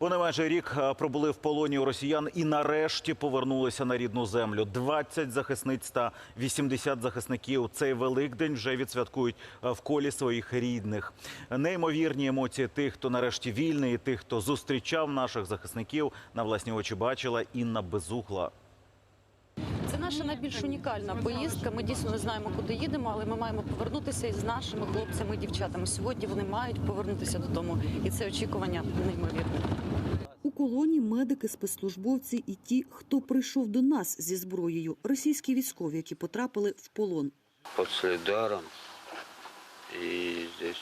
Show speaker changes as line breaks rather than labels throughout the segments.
Вони майже рік е, пробули в полоні у росіян і нарешті повернулися на рідну землю. 20 захисниць та 80 захисників цей великдень вже відсвяткують е, в колі своїх рідних. Неймовірні емоції тих, хто нарешті вільний, і тих, хто зустрічав наших захисників, на власні очі бачила Інна Безугла.
Наша найбільш унікальна поїздка. Ми дійсно не знаємо, куди їдемо, але ми маємо повернутися із нашими хлопцями і дівчатами. Сьогодні вони мають повернутися додому, і це очікування неймовірне.
У колоні медики, спецслужбовці і ті, хто прийшов до нас зі зброєю, російські військові, які потрапили в полон.
под Солидаром и здесь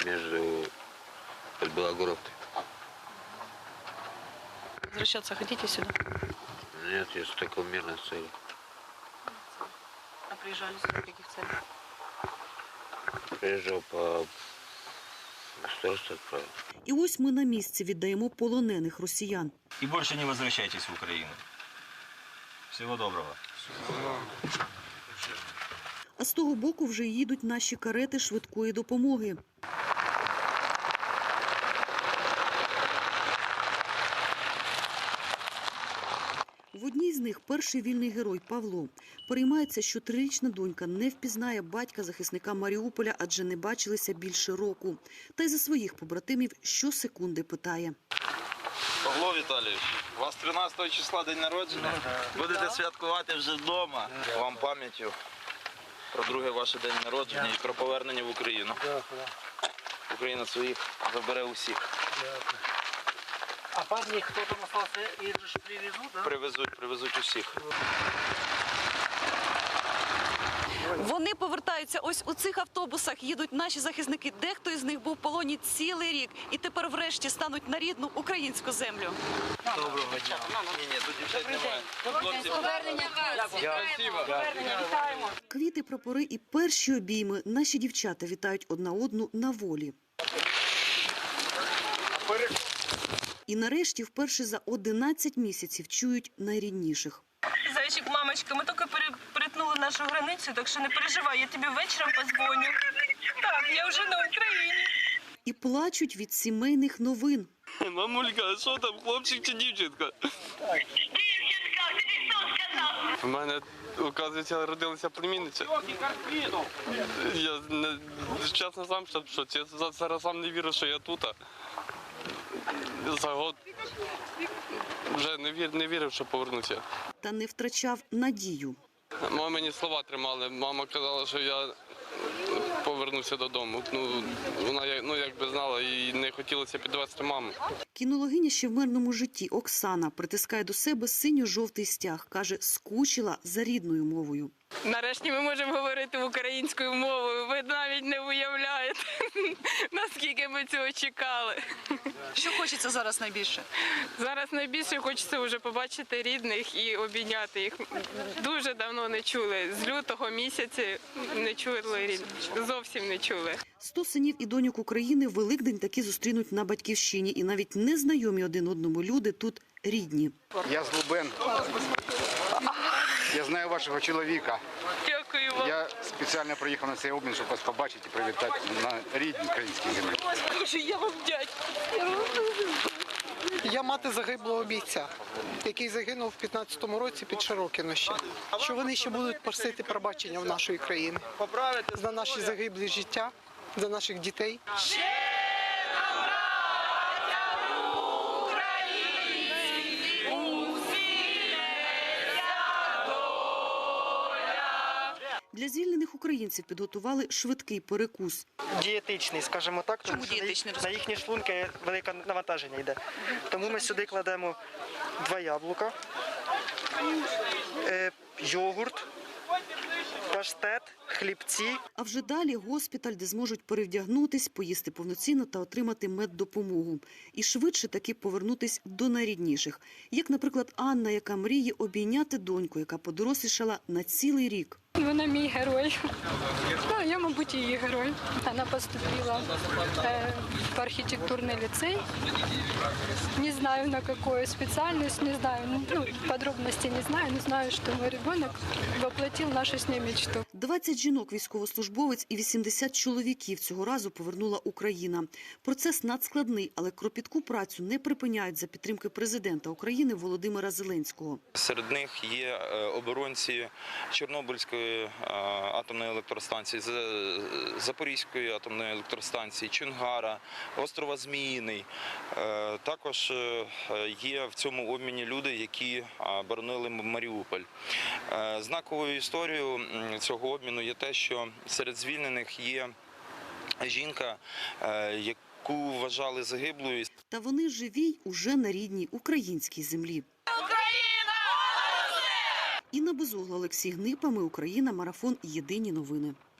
м, между под Белогоровкой.
Возвращаться хотите сюда?
Нет, я только в мирной цели.
А приїжджали сюди в яких целях?
Приезжал по государству отправил.
І ось ми на місці віддаємо полонених росіян.
И больше не возвращайтесь в Украину. Всего доброго.
А з того боку вже їдуть наші карети швидкої допомоги. В одній з них перший вільний герой Павло переймається, що трирічна донька не впізнає батька захисника Маріуполя, адже не бачилися більше року. Та й за своїх побратимів щосекунди питає.
Павло Віталійович, у вас 13 числа день народження. Будете святкувати вже вдома. Вам пам'яттю про друге ваше день народження і про повернення в Україну. Україна своїх забере усіх.
А парни, кто там остался, их же ж привезут, да?
Привезуть, привезуть усіх.
Вони повертаються ось у цих автобусах. Їдуть наші захисники. Дехто із них був в полоні цілий рік і тепер, врешті, стануть на рідну українську землю.
Доброго дня. Ні, ні, тут дівчат немає. Хлопці,
Квіти, прапори і перші обійми наші дівчата вітають одна одну на волі. І нарешті вперше за 11 місяців чують найрідніших.
Зайчик, мамочка, ми тільки перетнули нашу границю, так що не переживай, я тобі вечором позвоню. Так, я вже на Україні.
І плачуть від сімейних новин.
Мамулька, а що там, хлопчик чи дівчинка? Дівчинка.
У мене, оказується, родилася племінниця. Я не, чесно сам що, що я зараз сам не вірю, що я тут. За год вже не, вір, не вірив, що повернуся.
Та не втрачав надію.
Мама мені слова тримали. Мама казала, що я повернуся додому. Ну, вона ну, якби знала і не хотілося підвести маму.
Кінологиня ще в мирному житті Оксана притискає до себе синьо-жовтий стяг. Каже, скучила за рідною мовою.
Нарешті ми можемо говорити українською мовою. Ви навіть не уявляєте, наскільки ми цього чекали.
Що хочеться зараз найбільше?
Зараз найбільше хочеться вже побачити рідних і обійняти їх. Дуже давно не чули. З лютого місяця не чули рідних. Зовсім не чули.
Сто синів і доньок України Великдень таки зустрінуть на батьківщині. І навіть незнайомі один одному люди тут рідні.
Я з Лубен. Я знаю вашого чоловіка.
Дякую вам.
Я спеціально приїхав на цей обмін, щоб вас побачити і привітати на рідній українській землі.
Боже, я вам дякую.
Я мати загиблого бійця, який загинув в 15-му році під Широкино ще. Що вони ще будуть просити пробачення в нашої країни за наші загиблі життя, за наших дітей.
Для звільнених українців підготували швидкий перекус.
Дієтичний, скажімо так,
Чому
тому що
дієтичний?
на, на їхні шлунки велике навантаження йде. Тому ми сюди кладемо два яблука, е, йогурт, паштет, хлібці.
А вже далі госпіталь, де зможуть перевдягнутись, поїсти повноцінно та отримати меддопомогу. І швидше таки повернутись до найрідніших. Як, наприклад, Анна, яка мріє обійняти доньку, яка подорослішала на цілий рік.
Вона мій герой. Ну, я, мабуть, її герой. Вона поступила е, в архітектурний ліцей. Не знаю, на какую специальность, не знаю, ну, подробностей не знаю, но знаю, что мой ребенок воплотил нашу с ней мечту.
20 жінок військовослужбовець і 80 чоловіків цього разу повернула Україна. Процес надскладний, але кропітку працю не припиняють за підтримки президента України Володимира Зеленського.
Серед них є е, оборонці Чорнобильської е, атомної електростанції, Запорізької атомної електростанції, Чунгара, острова Зміїний. Е, Також є в цьому обміні люди, які боронили Маріуполь. Знаковою історією цього обміну є те, що серед звільнених є жінка, е, яку вважали загиблою.
Та вони живі уже на рідній українській землі. Інна Безугла, Олексій Гнипа. Ми Україна. Марафон. Єдині новини.